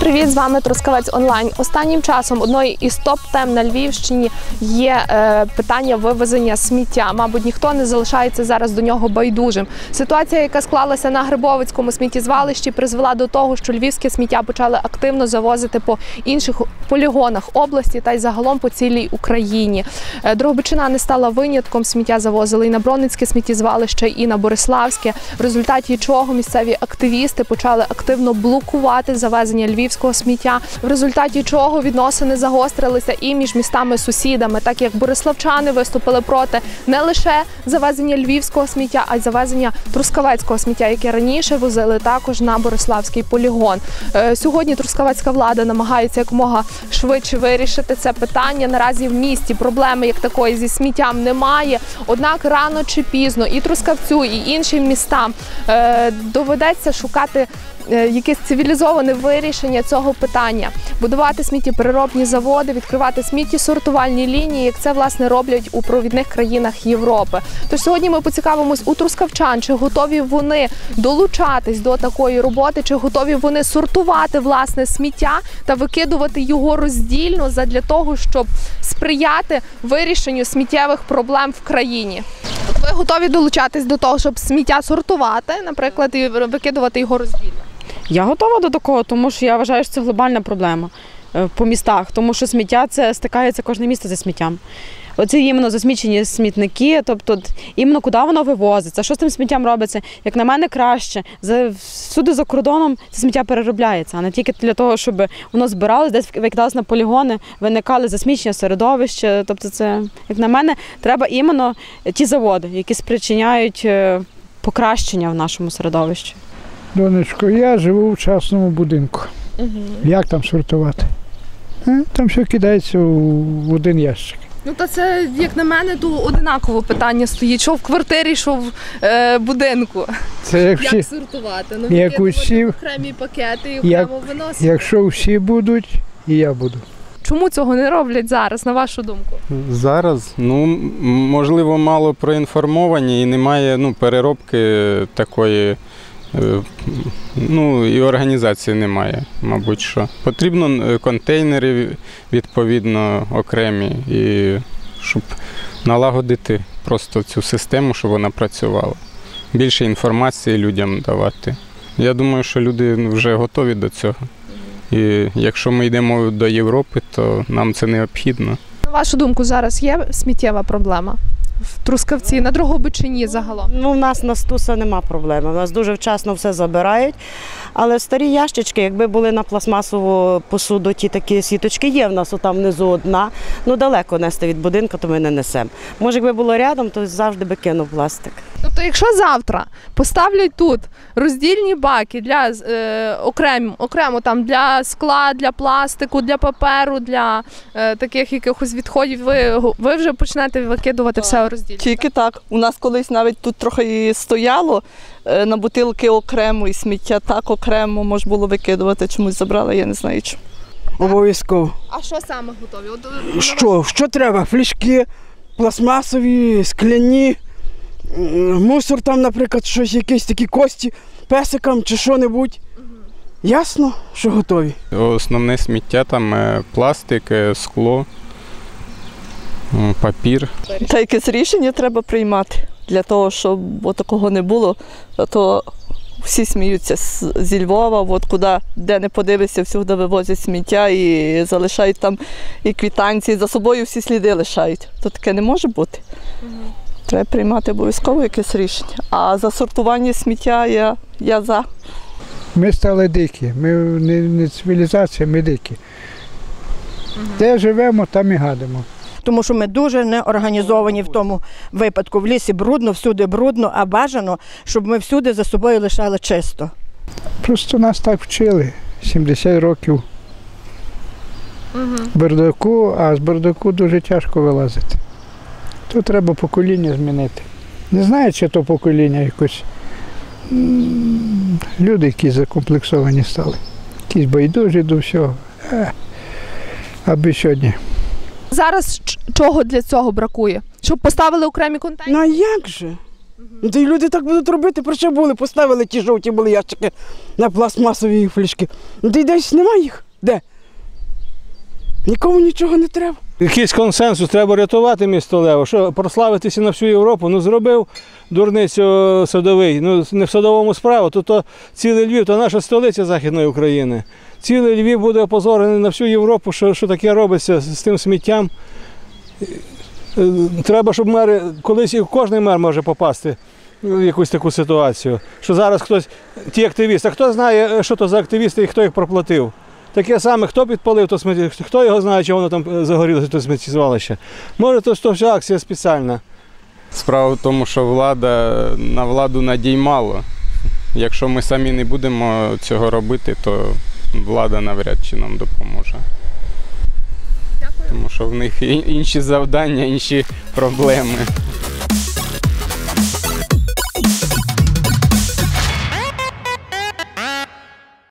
Привіт, з вами Трускавець Онлайн. Останнім часом одною із топ тем на Львівщині є е, питання вивезення сміття. Мабуть, ніхто не залишається зараз до нього байдужим. Ситуація, яка склалася на Грибовицькому сміттєзвалищі, призвела до того, що львівське сміття почали активно завозити по інших полігонах області та й загалом по цілій Україні. Е, Дрогобичина не стала винятком. Сміття завозили і на Броницьке сміттєзвалище, і на Бориславське. В результаті чого місцеві активісти почали активно блокувати завезення львівського сміття. В результаті чого відносини загострилися і між містами-сусідами, так як бориславчани виступили проти не лише завезення львівського сміття, а й завезення трускавецького сміття, яке раніше возили також на Бориславський полігон. Е, Сьогодні трускавецька влада намагається якомога швидше вирішити це питання. Наразі в місті проблеми як такої зі сміттям немає. Однак рано чи пізно і Трускавцю, і іншим містам е, доведеться шукати якесь цивілізоване вирішення цього питання, будувати сміттєпереробні заводи, відкривати сміттєсортувальні лінії, як це власне роблять у провідних країнах Європи. Тож сьогодні ми поцікавимось у трускавчан, чи готові вони долучатись до такої роботи, чи готові вони сортувати власне сміття та викидувати його роздільно задля того, щоб сприяти вирішенню сміттєвих проблем в країні. Ви готові долучатись до того, щоб сміття сортувати, наприклад, і викидувати його роздільно? Я готова до такого, тому що я вважаю, що це глобальна проблема е, по містах, тому що сміття це стикається кожне місто зі сміттям. Оці іменно засмічені смітники, тобто іменно куди воно вивозиться, що з тим сміттям робиться, як на мене, краще. За, всюди за кордоном це сміття переробляється, а не тільки для того, щоб воно збиралось, десь викидалось на полігони, виникали засмічення середовища. Тобто, це, як на мене, треба іменно ті заводи, які спричиняють е, покращення в нашому середовищі. Донечко, я живу в частному будинку. Як там сортувати? Е, Там все кидається в один ящик. Ну та це, як на мене, то одинаково питання стоїть, що в квартирі, що в е, будинку. Це як всі, Як сортувати? Ну, як усі- окремі пакети і як- окремо виносити. якщо всі будуть, і я буду. Чому цього не роблять зараз, на вашу думку? Зараз, ну можливо, мало проінформовані і немає ну, переробки такої. Е, Ну і організації немає, мабуть, що. Потрібно е, контейнери відповідно окремі, і щоб налагодити просто цю систему, щоб вона працювала. Більше інформації людям давати. Я думаю, що люди вже готові до цього. І якщо ми йдемо до Європи, то нам це необхідно. На вашу думку, зараз є сміттєва проблема в Трускавці, на Дрогобичині загалом. Ну, в нас на стуса нема проблеми. У нас дуже вчасно все забирають. Але старі ящички, якби були на пластмасову посуду, ті такі сіточки є в нас отам внизу одна. Ну далеко нести від будинку, то ми не несемо. Може, якби було рядом, то завжди би кинув пластик. Тобто, якщо завтра поставлять тут роздільні баки для е, окремо, окремо там для скла, для пластику, для паперу, для е, таких якихось відходів, ви, ви вже почнете викидувати все у. Тільки так. У нас колись навіть тут трохи і стояло е, на бутилки окремо і сміття так окремо можна було викидувати. Чомусь забрали, я не знаю чому. Обов'язково. А що саме готові? От, е, Що? Що треба? Флішки, пластмасові, скляні, мусор там, наприклад, щось, якісь такі кості, песикам чи що-небудь. Ясно, що готові. Основне сміття там е, пластик, скло, папір. Та якесь рішення треба приймати для того, щоб такого не було. А то всі сміються зі Львова, от куди де не подивишся, всюди вивозять сміття і залишають там і квітанції, за собою всі сліди лишають. То таке не може бути. Треба приймати обов'язково якесь рішення. А за сортування сміття я, я за. Ми стали дикі. Ми не, не цивілізація, ми дикі. Де живемо, там і гадимо. Тому що ми дуже не організовані в тому випадку. В лісі брудно, всюди брудно, а бажано, щоб ми всюди за собою лишали чисто. Просто нас так вчили 70 років бардаку, а з бардаку дуже тяжко вилазити. То треба покоління змінити. Не знаю, чи то покоління якось. Люди, які закомплексовані стали. Якісь байдужі до всього. Е, аби сьогодні. Зараз чого для цього бракує? Щоб поставили окремі контейнери? Ну а як же? Та й люди так будуть робити, про що були, поставили ті жовті були ящики на пластмасові флішки. Ну ти десь немає їх. Де? Нікому нічого не треба. Якийсь консенсус, треба рятувати місто Лево. Що прославитися на всю Європу, ну зробив дурницю садовий. Ну не в садовому справа, то, то цілий Львів, то наша столиця Західної України. Цілий Львів буде опозорений на всю Європу, що, що таке робиться з тим сміттям. Е, Треба, щоб мери, колись і кожен мер може попасти в якусь таку ситуацію. Що зараз хтось, ті активісти, а хто знає, е, що то за активісти і хто їх проплатив. Таке саме, хто підпалив то сміття, хто його знає, чи воно там е, загорілося, то сміттєзвалище. Може, то, то вся акція спеціальна. Справа в тому, що влада на владу надій мало. Якщо ми самі не будемо цього робити, то влада навряд чи нам допоможе. Тому що в них інші завдання, інші проблеми.